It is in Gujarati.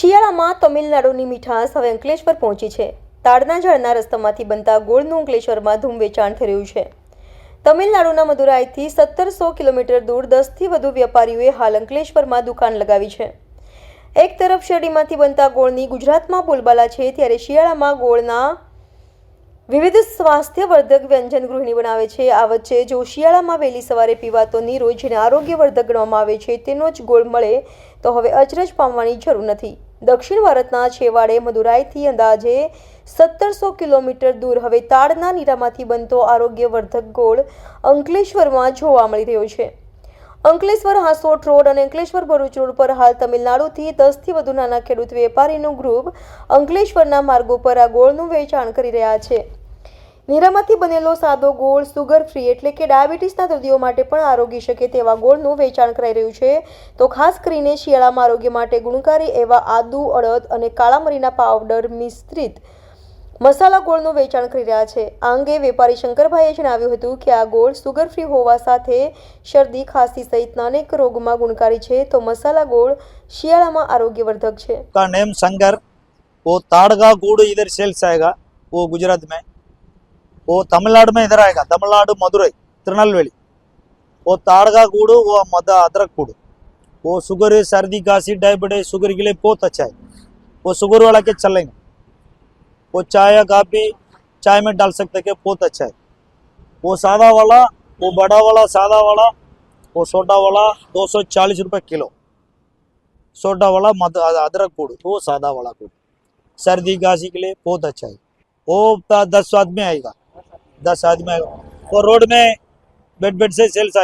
શિયાળામાં તમિલનાડુની મીઠાશ હવે અંકલેશ્વર પહોંચી છે. તાડના ઝાડના રસ્તામાંથી બનતા ગોળનું અંકલેશ્વરમાં ધૂમ વેચાણ થઈ રહ્યું છે. તમિલનાડુના મદુરાઈથી સત્તરસો કિલોમીટર દૂર દસથી વધુ વેપારીઓએ હાલ અંકલેશ્વરમાં દુકાન લગાવી છે. એક તરફ શેરડીમાંથી બનતા ગોળની ગુજરાતમાં બોલબાલા છે, ત્યારે શિયાળામાં ગોળના વિવિધ સ્વાસ્થ્યવર્ધક વ્યંજન ગૃહિણી બનાવે છે. આ વચ્ચે જો શિયાળામાં વહેલી સવારે પીવાતો નીરો જેને આરોગ્યવર્ધક ગણવામાં આવે છે, તેનો જ ગોળ મળે તો હવે અચરજ પામવાની જરૂર નથી. દક્ષિણ ભારતના છેવાડે મદુરાઈથી અંદાજે સત્તરસો કિલોમીટર દૂર હવે તાડના નીરામાંથી બનતો આરોગ્યવર્ધક ગોળ અંકલેશ્વરમાં જોવા મળી રહ્યો છે. અંકલેશ્વર હાંસોટ રોડ અને અંકલેશ્વર ભરૂચ રોડ પર હાલ તમિલનાડુથી દસથી વધુ નાના ખેડૂત વેપારીનું ગ્રુપ અંકલેશ્વરના માર્ગો પર આ ગોળનું વેચાણ કરી રહ્યા છે. નીરામાંથી બનેલો સાદો ગોળ સુગર ફ્રી એટલે કે ડાયાબિટીસના દર્દીઓ માટે પણ આરોગી શકે તેવા ગોળનું વેચાણ કરાઈ રહ્યું છે તો ખાસ કરીને શિયાળામાં આરોગ્ય માટે ગુણકારી એવા આદુ અડદ અને કાળા મરીના પાવડર મિશ્રિત મસાલા ગોળનું વેચાણ કરી રહ્યા છે આ અંગે વેપારી શંકરભાઈએ જણાવ્યું હતું કે આ ગોળ સુગર ફ્રી હોવા સાથે શરદી ખાંસી સહિતના અનેક રોગમાં ગુણકારી છે તો મસાલા ગોળ શિયાળામાં આરોગ્યવર્ધક છે का नेम संगर वो ताड़गा गुड़ इधर सेल्स आएगा वो गुजरात में वो तमिलनाडु में इधर आएगा तमिलनाडु मदुरई तिरुनेलवेली वो ताड़गा गुड़ वो मद अदरक गुड़ वो शुगर सर्दी खांसी डायबिटीज शुगर के लिए बहुत अच्छा है वो शुगर वाला के चलेंगे वो चाय या काफ़ी चाय में डाल सकते हैं बहुत अच्छा है वो सादा वाला वो बड़ा वाला सादा वाला वो छोटा वाला दो सौ चालीस रुपये किलो सोडा वाला मद अदरक गुड़ वो सादा वाला गुड़ सर्दी खांसी के लिए बहुत अच्छा है वो द- दस आदमी आएगा दस आदमी आएगा वो रोड में बेड बेड से सेल्स आएगा